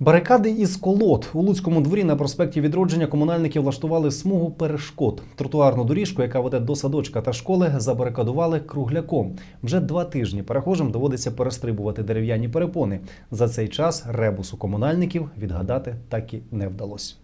Барикади із колод у Луцькому дворі на проспекті Відродження комунальники влаштували смугу перешкод. Тротуарну доріжку, яка веде до садочка та школи, забарикадували кругляком. Вже два тижні перехожим доводиться перестрибувати дерев'яні перепони. За цей час ребусу комунальників відгадати так і не вдалося.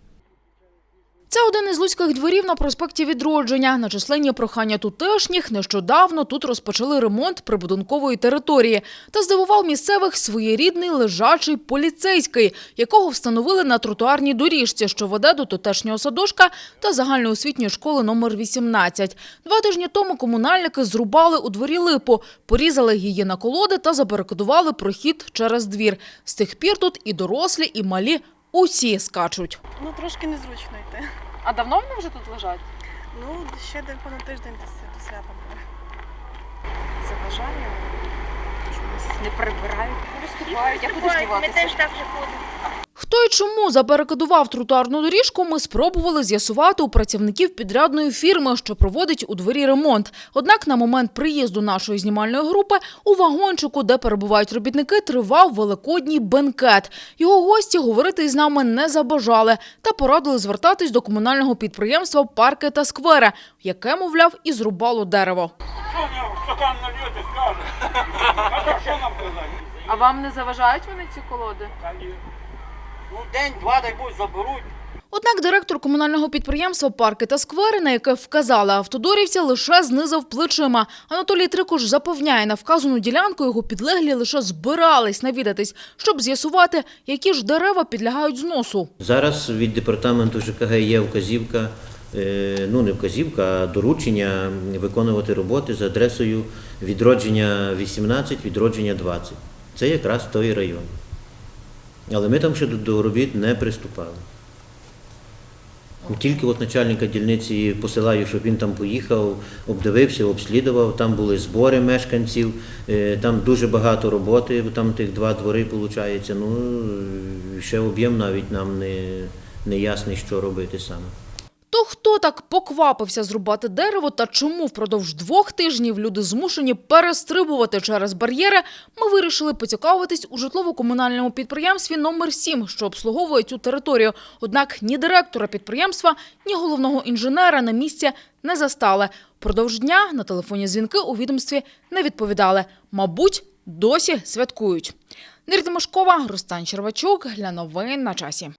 Це один із луцьких дворів на проспекті Відродження. На численні прохання тутешніх нещодавно тут розпочали ремонт прибудинкової території та здивував місцевих своєрідний лежачий поліцейський, якого встановили на тротуарній доріжці, що веде до тутешнього садочка та загальноосвітньої школи номер 18. Два тижні тому комунальники зрубали у дворі липу, порізали її на колоди та забарикадували прохід через двір. З тих пір тут і дорослі, і малі усі скачуть. Ну, трошки незручно йти. А давно вони вже тут лежать? Ну, ще де понад тиждень до свя- до свята буде. Заважає. Чомусь не прибирають. Розступають, я буду здіватися. Ми теж так же ходимо. Хто і чому забарикадував тротуарну доріжку, ми спробували з'ясувати у працівників підрядної фірми, що проводить у дворі ремонт. Однак на момент приїзду нашої знімальної групи у вагончику, де перебувають робітники, тривав великодній бенкет. Його гості говорити із нами не забажали та порадили звертатись до комунального підприємства «Парки та сквери», яке, мовляв, і зрубало дерево. А вам не заважають вони ці колоди? Ну, день-два, дай Бог, заберуть. Однак директор комунального підприємства «Парки та сквери», на яке вказали автодорівця, лише знизав плечима. Анатолій Трикуш запевняє, на вказану ділянку його підлеглі лише збирались навідатись, щоб з'ясувати, які ж дерева підлягають зносу. Зараз від департаменту ЖКГ є вказівка, е, ну не вказівка, а доручення виконувати роботи за адресою відродження 18, відродження 20. Це якраз той район. Але ми там ще до- робіт не приступали. Тільки от начальника дільниці посилаю, щоб він там поїхав, обдивився, обслідував. Там були збори мешканців, е, там дуже багато роботи, бо там тих два двори виходить. Ну, е, ще об'єм навіть нам не, не ясний, що робити саме. Так поквапився зрубати дерево та чому впродовж двох тижнів люди змушені перестрибувати через бар'єри, ми вирішили поцікавитись у житлово-комунальному підприємстві номер 7, що обслуговує цю територію. Однак ні директора підприємства, ні головного інженера на місці не застали. Продовж дня на телефонні дзвінки у відомстві не відповідали. Мабуть, досі святкують. Нірта Мошкова, Рустан Червачук для новин на часі.